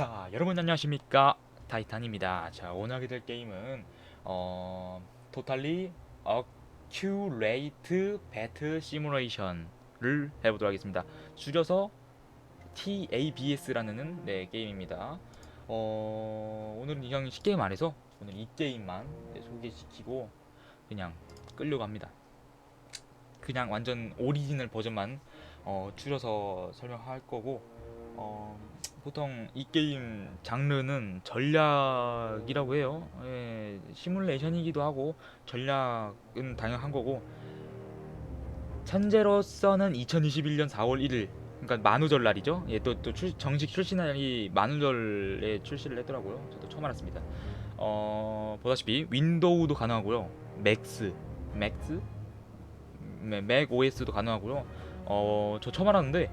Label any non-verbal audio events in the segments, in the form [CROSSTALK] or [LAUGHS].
자, 여러분 안녕하십니까? 타이탄입니다. 자, 오늘 하게 될 게임은 어, 토탈리 어큐레이트 배트 시뮬레이션을 해보도록 하겠습니다. 줄여서 TABS라는 네, 게임입니다. 어, 오늘은 그냥 쉽게 말해서 오늘 이 게임만 네, 소개시키고 그냥 끌려고 합니다. 그냥 완전 오리지널 버전만 어, 줄여서 설명할 거고 어, 보통 이 게임 장르는 전략이라고 해요. 예, 시뮬레이션이기도 하고 전략은 당연한 거고 현재로서는 2021년 4월 1일 그러니까 만우절 날이죠. 예, 또, 또 출- 정식 출시 날이 만우절에 출시를 했더라고요. 저도 처음 알았습니다. 어, 보다시피 윈도우도 가능하고요. 맥스, 맥스, 네, 맥 OS도 가능하고요. 어, 저 처음 알았는데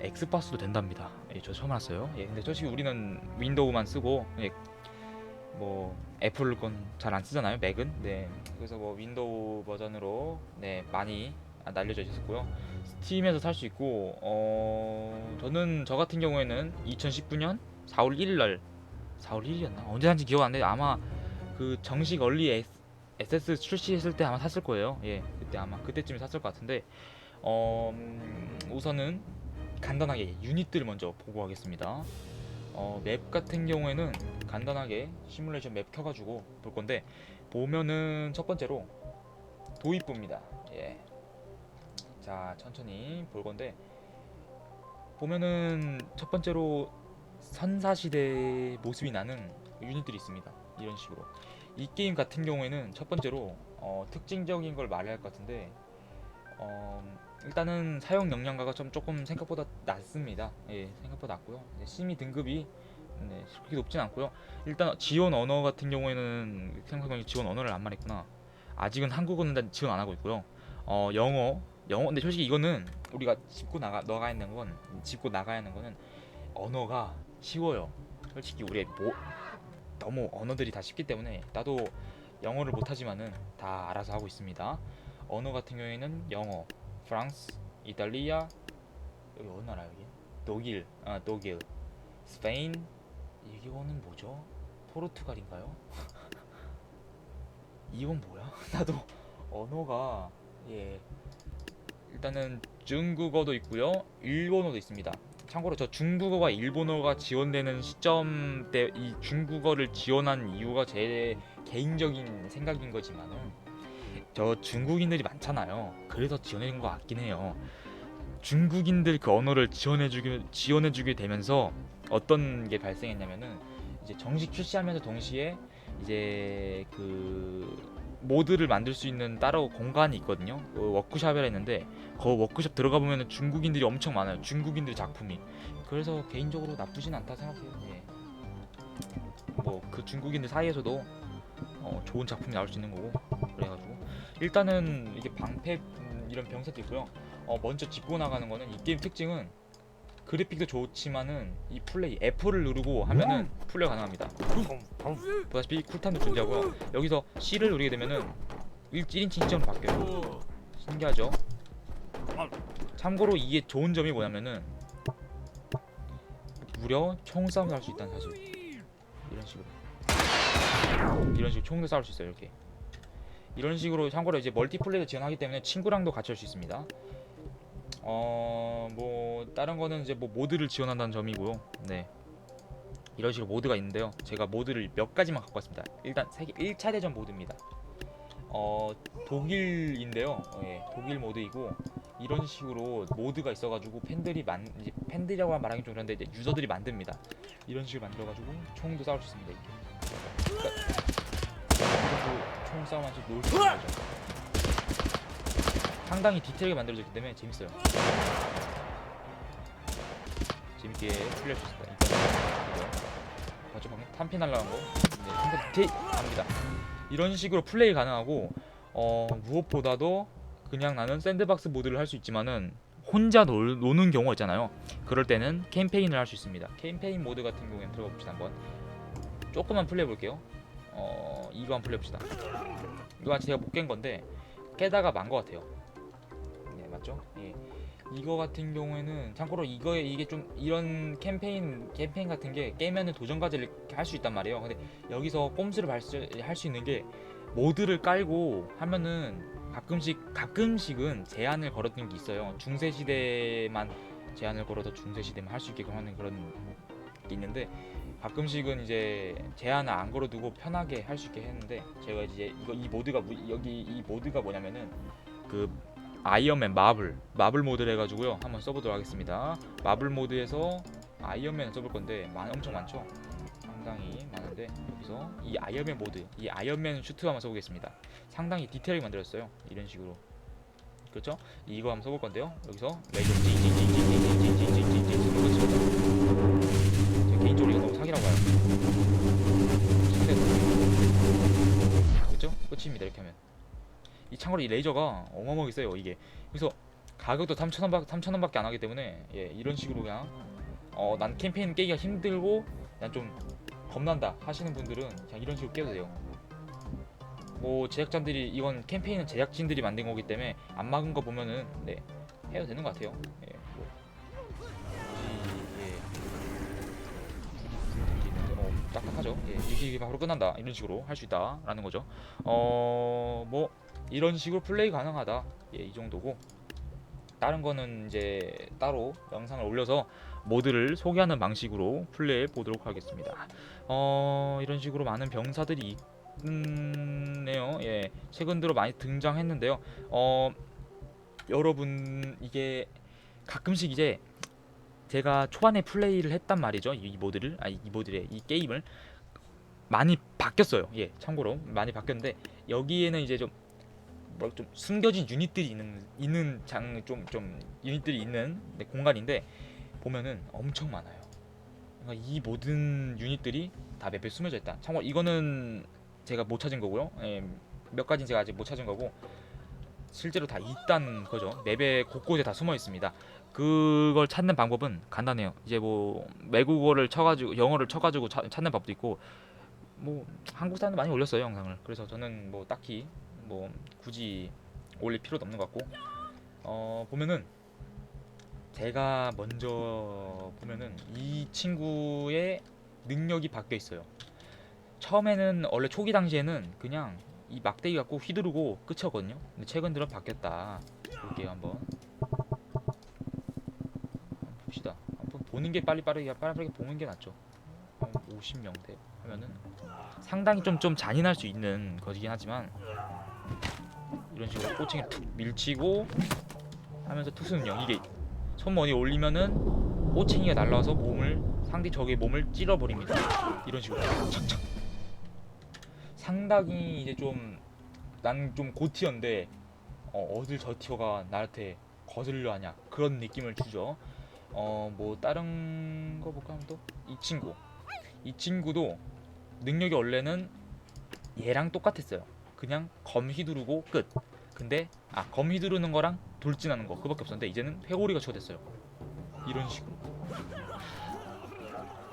엑스박스도 된답니다. 예, 저 처음 알았어요. 예, 근데 솔직히 우리는 윈도우만 쓰고 예, 뭐 애플 건 잘 안 쓰잖아요. 맥은. 네. 그래서 뭐 윈도우 버전으로 네, 많이 날려져 있었고요. 스팀에서 살 수 있고 어, 저는 저 같은 경우에는 2019년 4월 1일 날 4월 1일이었나? 언제 산지 기억 안 나요. 아마 그 정식 얼리 SS 출시했을 때 아마 샀을 거예요. 예. 그때 아마 그때쯤에 샀을 것 같은데 어, 음, 우선은 간단하게 유닛들을 먼저 보고 가겠습니다. 어, 맵 같은 경우에는 간단하게 시뮬레이션 맵 켜가지고 볼 건데 보면은 첫 번째로 도입부입니다. 예. 자 천천히 볼 건데 보면은 첫 번째로 선사시대 모습이 나는 유닛들이 있습니다. 이런 식으로 이 게임 같은 경우에는 첫 번째로 어, 특징적인 걸 말해야 할 것 같은데 어, 일단은 사용 역량가가 좀 조금 생각보다 낮습니다. 예, 생각보다 낮고요. 이제 심의 등급이 네, 그렇게 높진 않고요. 일단 지원 언어 같은 경우에는 생각보다 지원 언어를 안 말했구나. 아직은 한국어는 지원 안 하고 있고요. 어, 영어, 영어. 근데 솔직히 이거는 우리가 짚고 나가 너가 있는 건 짚고 나가야 하는 거는 언어가 쉬워요. 솔직히 우리 뭐 너무 언어들이 다 쉽기 때문에 나도 영어를 못하지만은 다 알아서 하고 있습니다. 언어 같은 경우에는 영어, 프랑스, 이탈리아, 여기 어느 나라 여기? 독일, 아 독일, 스페인, 이거는 뭐죠? 포르투갈인가요? [LAUGHS] 이건 뭐야? [LAUGHS] 나도 언어가 예 일단은 중국어도 있고요, 일본어도 있습니다. 참고로 저 중국어와 일본어가 지원되는 시점 때 이 중국어를 지원한 이유가 제 개인적인 생각인 거지만은 저 중국인들이 많잖아요. 그래서 지원해준 것 같긴 해요. 중국인들 그 언어를 지원해주게 지원해주게 되면서 어떤 게 발생했냐면은 이제 정식 출시하면서 동시에 이제 그 모드를 만들 수 있는 따로 공간이 있거든요. 그 워크숍이라 했는데 그 워크숍 들어가 보면은 중국인들이 엄청 많아요. 중국인들 작품이. 그래서 개인적으로 나쁘진 않다 생각해요. 예. 뭐그 중국인들 사이에서도 어, 좋은 작품이 나올 수 있는 거고 그래가지고 일단은 이게 방패 음, 이런 병사도 있고요. 어, 먼저 짚고 나가는 거는 이 게임 특징은 그래픽도 좋지만은 이 플레이 F를 누르고 하면은 플레이 가능합니다. 보다시피 쿨타임도 존재하고요. 여기서 C를 누르게 되면은 1, 1인칭 시점으로 바뀌어요. 신기하죠? 참고로 이게 좋은 점이 뭐냐면은 무려 총싸움을 할수 있다는 사실. 이런 식으로. 이런 식으로 총도 싸울 수 있어요. 이렇게. 이런 식으로 참고로 이제 멀티플레이를 지원하기 때문에 친구랑도 같이 할 수 있습니다. 어, 뭐 다른 거는 이제 뭐 모드를 지원한다는 점이고요. 네. 이런 식으로 모드가 있는데요. 제가 모드를 몇 가지만 갖고 왔습니다. 일단 세계 1차 대전 모드입니다. 어, 독일인데요. 어, 예, 독일 모드이고 이런 식으로 모드가 있어가지고 팬들이 만 이제 팬들이라고 말하기 좀 그런데 이제 유저들이 만듭니다. 이런 식으로 만들어가지고 총도 싸울 수 있습니다. 이렇게. 그러니까 총 싸움하면서 놀수 있는 거죠. 상당히 디테일하게 만들어졌기 때문에 재밌어요. 재밌게 플레이할 수 있습니다. 이거 맞죠 방금 탄피 날라간 거. 네, 상당히 디테일합니다. 이런 식으로 플레이 가능하고 어 무엇보다도 그냥 나는 샌드박스 모드를 할 수 있지만은 혼자 놀, 노는 경우가 있잖아요. 그럴 때는 캠페인을 할 수 있습니다. 캠페인 모드 같은 경우에는 들어가 봅시다 한번. 조금만 플레이 볼게요. 어 이거 한번 플레이 봅시다. 이거 아직 제가 못 깬 건데 깨다가 만 것 같아요. 네 맞죠? 예. 이거 같은 경우에는 참고로 이거에 이게 좀 이런 캠페인 캠페인 같은 게 깨면은 도전 과제를 할 수 있단 말이에요. 근데 여기서 꼼수를 발휘할 수 있는 게 모드를 깔고 하면은 가끔씩 가끔씩은 제한을 걸어둔 게 있어요. 중세 시대만 제한을 걸어서 중세 시대만 할 수 있게끔 하는 그런 게 있는데 가끔씩은 이제 제한을 안 걸어두고 편하게 할 수 있게 했는데 제가 이제 이거 이 모드가 무- 여기 이 모드가 뭐냐면은 그 아이언맨 마블 마블 모드를 해가지고요. 한번 써보도록 하겠습니다. 마블 모드에서 아이언맨 써볼 건데 많, 엄청 많죠? 상당히 많은데 여기서 이 아이언맨 모드 이 아이언맨 슈트 한번 써보겠습니다. 상당히 디테일하게 만들었어요. 이런 식으로. 그렇죠? 이거 한번 써볼 건데요. 여기서 레이저 이 참고로 이 레이저가 어마어마하게 세요 이게. 그래서 가격도 3,000원 3,000원 밖에 안 하기 때문에 예, 이런 식으로 그냥 어 난 캠페인 깨기가 힘들고 난 좀 겁난다 하시는 분들은 그냥 이런 식으로 깨도 돼요. 뭐 제작자들이 이건 캠페인은 제작진들이 만든 거기 때문에 안 막은 거 보면은 네 해도 되는 것 같아요. 예, 뭐. 어 딱딱하죠? 예 이게 바로 끝난다. 이런 식으로 할 수 있다라는 거죠. 어뭐 이런 식으로 플레이 가능하다. 예 이 정도고. 다른 거는 이제 따로 영상을 올려서 모드를 소개하는 방식으로 플레이해 보도록 하겠습니다. 어 이런 식으로 많은 병사들이 있네요. 예 최근 들어 많이 등장했는데요. 어 여러분 이게 가끔씩 이제 제가 초반에 플레이를 했단 말이죠. 이, 이 모드를 아이 모드래 이 게임을. 많이 바뀌었어요. 예 참고로 많이 바뀌었는데 여기에는 이제 좀 뭐좀 숨겨진 유닛들이 있는 있는 장좀좀 유닛들이 있는 네, 공간인데 보면은 엄청 많아요. 그러니까 이 모든 유닛들이 다 맵에 숨어져 있다. 참고로 이거는 제가 못 찾은 거고요. 예, 몇 가지는 제가 아직 못 찾은 거고 실제로 다 있단 거죠. 맵에 곳곳에 다 숨어 있습니다. 그걸 찾는 방법은 간단해요. 이제 뭐 외국어를 쳐가지고 영어를 쳐가지고 차- 찾는 법도 있고 뭐 한국 사람도 많이 올렸어요 영상을. 그래서 저는 뭐 딱히 뭐 굳이 올릴 필요도 없는 것 같고 어 보면은 제가 먼저 보면은 이 친구의 능력이 바뀌어 있어요. 처음에는 원래 초기 당시에는 그냥 이 막대기 갖고 휘두르고 끝이었거든요. 근데 최근 들어 바뀌었다. 볼게요 한번. 한번 봅시다. 한번 보는 게 빨리 빠르게 빠르게 보는 게 낫죠. 한 50명대 하면은 상당히 좀좀 잔인할 수 있는 거긴 하지만 이런 식으로 꼬챙이를 툭 밀치고 하면서 투수는 영 이게 손머니 올리면은 꼬챙이가 날라와서 몸을 상대 적의 몸을 찔러버립니다. 이런 식으로 착착. 상당히 이제 좀 난 좀 고티어인데 어, 어딜 저 티어가 나한테 거슬려 하냐 그런 느낌을 주죠. 어 뭐 다른 거 볼까 하면 또 이 친구 이 친구도 능력이 원래는 얘랑 똑같았어요. 그냥 검 휘두르고 끝. 근데 아 검 휘두르는 거랑 돌진하는 거 그밖에 없었는데 이제는 회오리가 추가됐어요. 이런 식으로.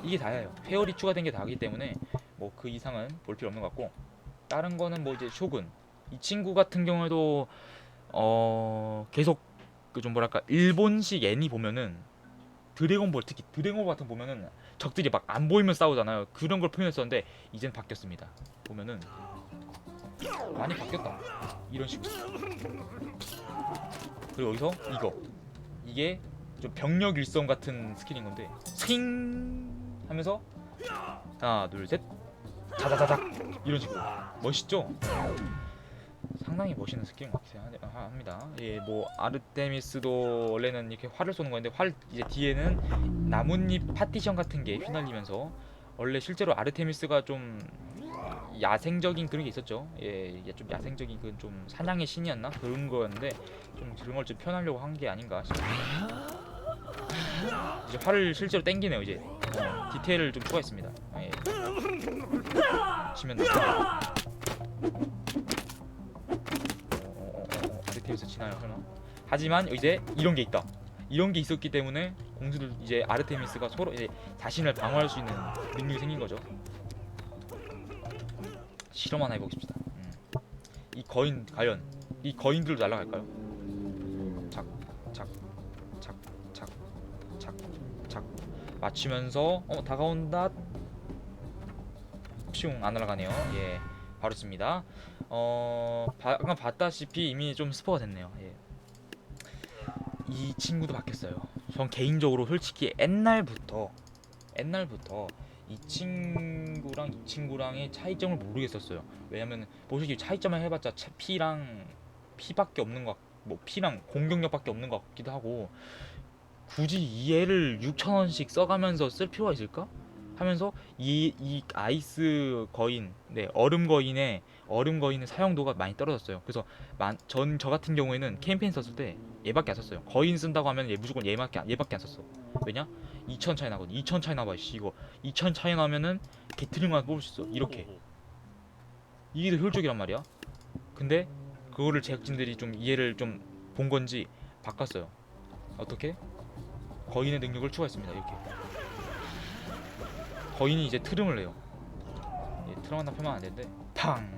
이게 다예요. 회오리 추가된 게 다기 때문에 뭐 그 이상은 볼 필요 없는 것 같고 다른 거는 뭐 이제 쇼군 이 친구 같은 경우에도 어 계속 그 좀 뭐랄까 일본식 애니 보면은 드래곤볼 특히 드래곤볼 같은 거 보면은 적들이 막 안 보이면 싸우잖아요. 그런 걸 표현했었는데 이젠 바뀌었습니다. 보면은 많이 바뀌었다. 이런 식으로. 그리고 여기서 이거 이게 좀 병력 일성 같은 스킬인 건데 싱 하면서 하나 둘셋 다다다닥 이런 식으로 멋있죠? 상당히 멋있는 스킬인 것 같아요 하- 합니다. 예, 뭐 아르테미스도 원래는 이렇게 활을 쏘는 건데 활 이제 뒤에는 나뭇잎 파티션 같은 게 휘날리면서 원래 실제로 아르테미스가 좀 야생적인 그런 게 있었죠. 예, 좀 야생적인 그런 좀 사냥의 신이었나 그런 거였는데 좀 그런 걸 좀 표현하려고 한 게 아닌가 싶습니다. 이제 활을 실제로 땡기네요. 이제 어, 디테일을 좀 추가했습니다. 아, 예. 치면 돼. 어, 아르테미스 치나요 설마? 하지만 이제 이런 게 있다. 이런 게 있었기 때문에 공주들 이제 아르테미스가 서로 이제 자신을 방어할 수 있는 능력이 생긴 거죠. 실험 하나 해보겠습니다. 음. 이 거인 과연 이 거인들 날라갈까요? 착, 착, 착, 착, 착, 착. 맞추면서 어 다가온다. 슝 안 날아가네요. 예, 바로 씁니다. 어 바, 아까 봤다시피 이미 좀 스포가 됐네요. 예. 이 친구도 바뀌었어요. 전 개인적으로 솔직히 옛날부터 옛날부터 이 친구랑 이 친구랑의 차이점을 모르겠었어요 왜냐면 보시기 차이점을 해봤자 차- 피랑 피밖에 없는 것, 같- 뭐 피랑 공격력밖에 없는 것 같기도 하고 굳이 이 애를 6천 원씩 써가면서 쓸 필요가 있을까? 하면서 이, 이 아이스 거인, 네 얼음 거인의 얼음 거인의 사용도가 많이 떨어졌어요. 그래서 전 저 같은 경우에는 캠페인 썼을 때 얘밖에 안 썼어요. 거인 쓴다고 하면 얘 무조건 얘밖에 안, 얘밖에 안 썼어. 왜냐? 2천 차이 나거든. 2천 차이 나봐. 씨 이거 2천 차이 나면은 게트링만 뽑을 수 있어. 이렇게 이게 더 효율적이란 말이야. 근데 그거를 제작진들이 좀 이해를 좀 본 건지 바꿨어요. 어떻게? 거인의 능력을 추가했습니다. 이렇게. 거인이 이제 트름을 내요. 예, 트름 하나 펴면 안 되는데 팡.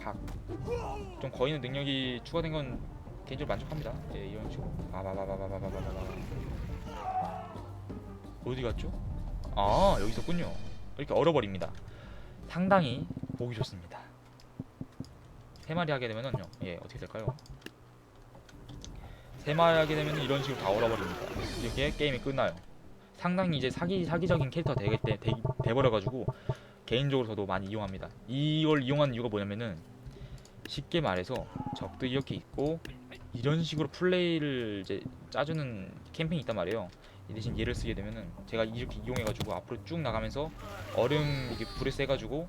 각. 좀 거인의 능력이 추가된 건 개인적으로 만족합니다. 예, 이런 식으로. 바바바바바바바바바. 어디 갔죠? 아, 여기 있었군요. 이렇게 얼어버립니다. 상당히 보기 좋습니다. 세 마리 하게 되면은요, 예 어떻게 될까요? 세 마리 하게 되면 이런 식으로 다 얼어버립니다. 이렇게 게임이 끝나요. 상당히 이제 사기 사기적인 캐릭터 되게 돼, 돼, 돼버려가지고 개인적으로 저도 많이 이용합니다. 이걸 이용하는 이유가 뭐냐면은 쉽게 말해서 적도 이렇게 있고 이런 식으로 플레이를 이제 짜주는 캠페인이 있단 말이에요. 이 대신 얘를 쓰게 되면은 제가 이렇게 이용해가지고 앞으로 쭉 나가면서 얼음 이렇게 불에 쐬가지고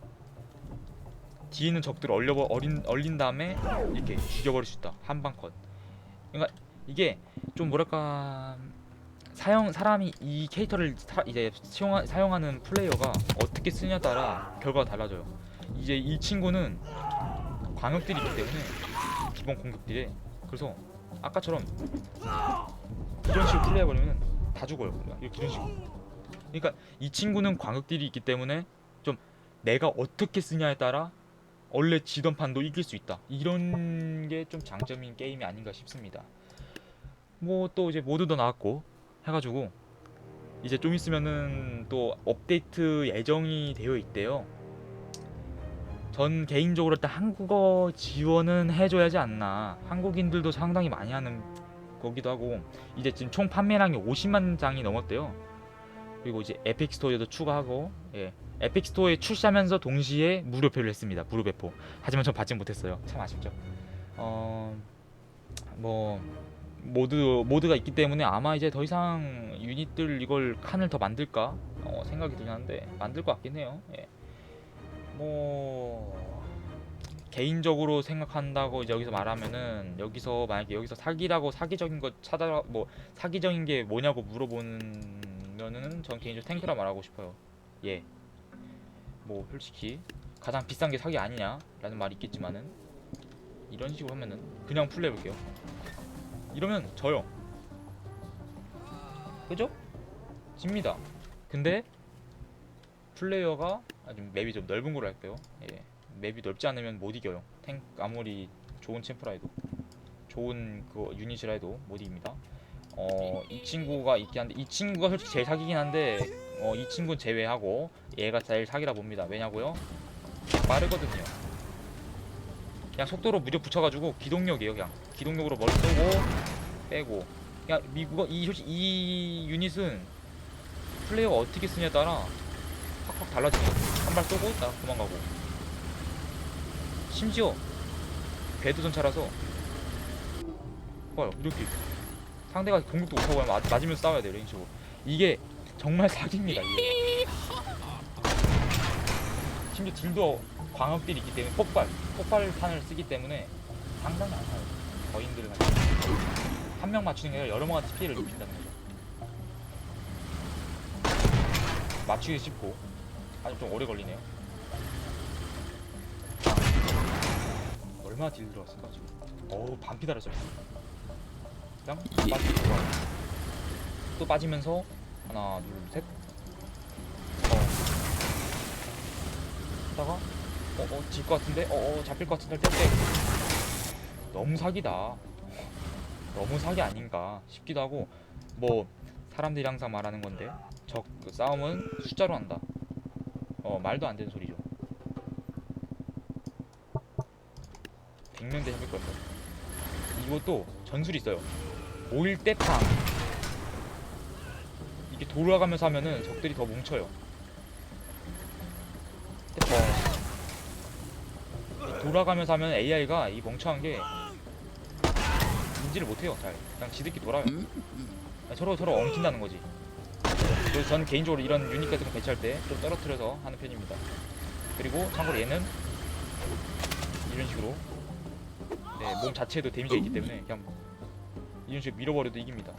뒤에 있는 적들을 얼려 얼린 얼린 다음에 이렇게 죽여버릴 수 있다 한 방 컷. 그러니까 이게 좀 뭐랄까 사용 사람이 이 캐릭터를 사, 이제 사용, 사용하는 플레이어가 어떻게 쓰냐에 따라 결과가 달라져요. 이제 이 친구는 광역들이 있기 때문에 기본 공격들에 그래서 아까처럼 이런 식으로 플레이해버리면 다 죽어요. 이렇게 이런 식으로. 그러니까 이 친구는 광역들이 있기 때문에 좀 내가 어떻게 쓰냐에 따라 원래 지던 판도 이길 수 있다. 이런 게 좀 장점인 게임이 아닌가 싶습니다. 뭐 또 이제 모드도 나왔고 해가지고 이제 좀 있으면은 또 업데이트 예정이 되어 있대요. 전 개인적으로 일단 한국어 지원은 해줘야지 않나. 한국인들도 상당히 많이 하는 거기도 하고 이제 지금 총 판매량이 50만 장이 넘었대요. 그리고 이제 에픽 스토어에도 추가하고 예. 에픽 스토어에 출시하면서 동시에 무료표를 했습니다. 무료 배포. 하지만 전 받지 못했어요. 참 아쉽죠. 어, 뭐 모드 모드가 있기 때문에 아마 이제 더 이상 유닛들 이걸 칸을 더 만들까 어, 생각이 들긴 한데 만들 것 같긴 해요. 예. 뭐 개인적으로 생각한다고 이제 여기서 말하면은 여기서 만약에 여기서 사기라고 사기적인 거 찾아 뭐 사기적인 게 뭐냐고 물어보는 전 개인적으로 탱크라 말하고 싶어요. 예. 뭐 솔직히 가장 비싼 게 사기 아니냐라는 말이 있겠지만은 이런 식으로 하면은 그냥 플레이 해볼게요. 이러면 져요. 그죠? 집니다. 근데 플레이어가 아주 맵이 좀 넓은 걸로 할게요. 예. 맵이 넓지 않으면 못 이겨요. 탱 아무리 좋은 챔프라 해도 좋은 그 유닛이라 해도 못 이깁니다. 어, 이 친구가 있긴 한데 이 친구가 솔직히 제일 사기긴 한데 어, 이 친구는 제외하고 얘가 제일 사기라 봅니다. 왜냐고요? 빠르거든요. 그냥 속도로 무려 붙여가지고 기동력이에요. 그냥 기동력으로 머리 쏘고 빼고. 그냥 미국어 이이 유닛은 플레이어가 어떻게 쓰냐에 따라 확확 달라지죠. 한발 쏘고 나 도망가고. 심지어 궤도 전차라서. 봐요 이렇게 상대가 공격도 못하고 하면 맞- 맞으면서 싸워야 돼요 이런 식으로 이게 정말 [LAUGHS] 사기입니다 이게. 심지어 딜도 광역딜이 있기 때문에 폭발 폭발탄을 쓰기 때문에 상당히 안 사요. 거인들을 한명 맞추는 게 아니라 여러 명한테 피해를 입힌다는 거죠 맞추기 쉽고 아주 좀 오래 걸리네요. 얼마나 딜 들어갔을까 지금. 어우 반피 달았어요. 그냥 빠지고. 또 빠지면서 하나 둘 셋. 어. 하다가 어어 질 것 같은데? 어어 잡힐 것 같은데? 뺄때 너무 사기다. 너무 사기 아닌가 싶기도 하고 뭐 사람들이 항상 말하는 건데 적그 싸움은 숫자로 한다. 어 말도 안 되는 소리죠. 100년 대 해볼 건데 이것도 전술이 있어요. 때팡 이게 돌아가면서 하면은 적들이 더 뭉쳐요. 돌아가면서 하면 AI가 이 멍청한 게 인지를 못해요. 잘 그냥 지들끼리 돌아요. 서로 서로 엉킨다는 거지. 그래서 저는 개인적으로 이런 유닛 같은 거 배치할 때 좀 떨어뜨려서 하는 편입니다. 그리고 참고로 얘는 이런 식으로 네, 몸 자체에도 데미지가 있기 때문에 그냥 이런 식으로 밀어버려도 이깁니다.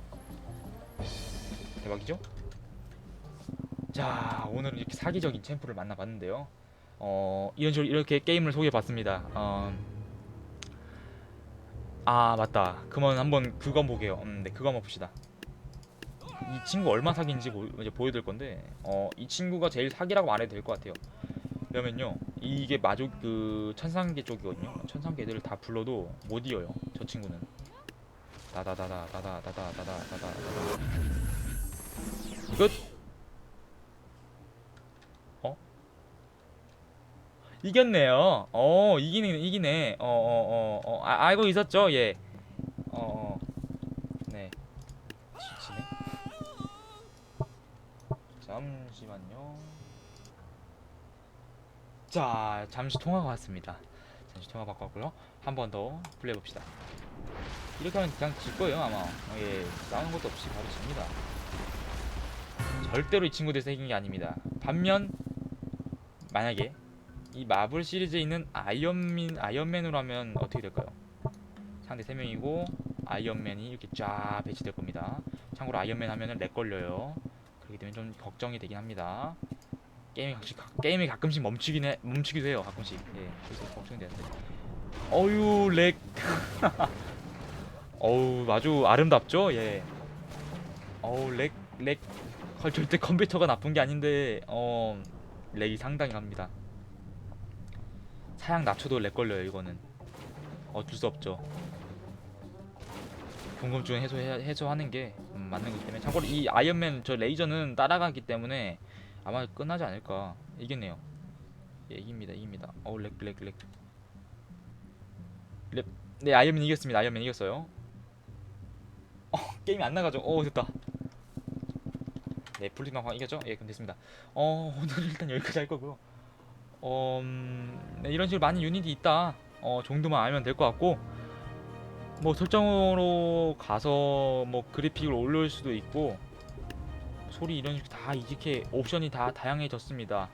대박이죠? 자 오늘은 이렇게 사기적인 챔프를 만나봤는데요. 어 이런 식으로 이렇게 게임을 소개해봤습니다. 어, 아 맞다. 그러면 한번 그거 보게요. 음, 네 그거 한번 봅시다. 이 친구 얼마 사기인지 보, 이제 보여드릴 건데 어, 이 친구가 제일 사기라고 말해도 될 것 같아요. 왜냐면요 이게 마족 그 천상계 쪽이거든요. 천상계 애들을 다 불러도 못 이어요. 저 친구는 다다다다 다다다다 다다다다 다다 이거 어 이겼네요. 어 이기네 이기네. 어어 어 어, 어, 아, 알고 있었죠 예. 어, 어. 네. 지치네. 잠시만요. 자, 잠시 통화가 왔습니다. 잠시 통화 바꿨고요. 한 번 더 플레이 봅시다. 이렇게 하면 그냥 질 거예요, 아마. 어, 예, 싸우는 것도 없이 바로 집니다. 절대로 이 친구들 생긴 게 아닙니다. 반면 만약에 이 마블 시리즈에 있는 아이언맨 아이언맨으로 하면 어떻게 될까요? 상대 3명이고 아이언맨이 이렇게 쫙 배치될 겁니다. 참고로 아이언맨 하면은 렉 걸려요. 그렇기 때문에 좀 걱정이 되긴 합니다. 게임이 가끔씩 게임이 가끔씩 멈추긴 해 멈추기도 해요 가끔씩. 예, 그래서 걱정이 되는데. 어유 렉. [LAUGHS] 어우 아주 아름답죠? 예. 어우 렉 렉. 어, 절대 컴퓨터가 나쁜 게 아닌데 어 렉이 상당히 갑니다. 사양 낮춰도 렉 걸려요 이거는. 어쩔 수 없죠. 궁금증 해소 해소하는 게 음, 맞는 거기 때문에 참고로 이 아이언맨 저 레이저는 따라가기 때문에 아마 끝나지 않을까 이겼네요. 예 이깁니다 이깁니다. 어우 렉렉 렉. 렉. 네 아이언맨 이겼습니다. 아이언맨 이겼어요. 어 [LAUGHS] 게임이 안 나가죠. 어 됐다. 네 블리망 이겼죠? 예 그럼 됐습니다. 어 오늘 일단 여기까지 할 거고요. 어 음, 네, 이런 식으로 많은 유닛이 있다. 어 정도만 알면 될 것 같고. 뭐 설정으로 가서 뭐 그래픽을 올릴 수도 있고 소리 이런 식으로 다 이렇게 옵션이 다 다양해졌습니다.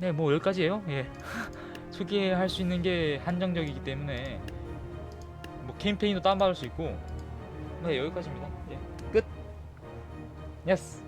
네, 뭐 여기까지예요. 예. [LAUGHS] 소개할 수 있는 게 한정적이기 때문에 뭐 캠페인도 다운받을 수 있고 네 여기까지입니다. 예. 끝. 예스. 끝.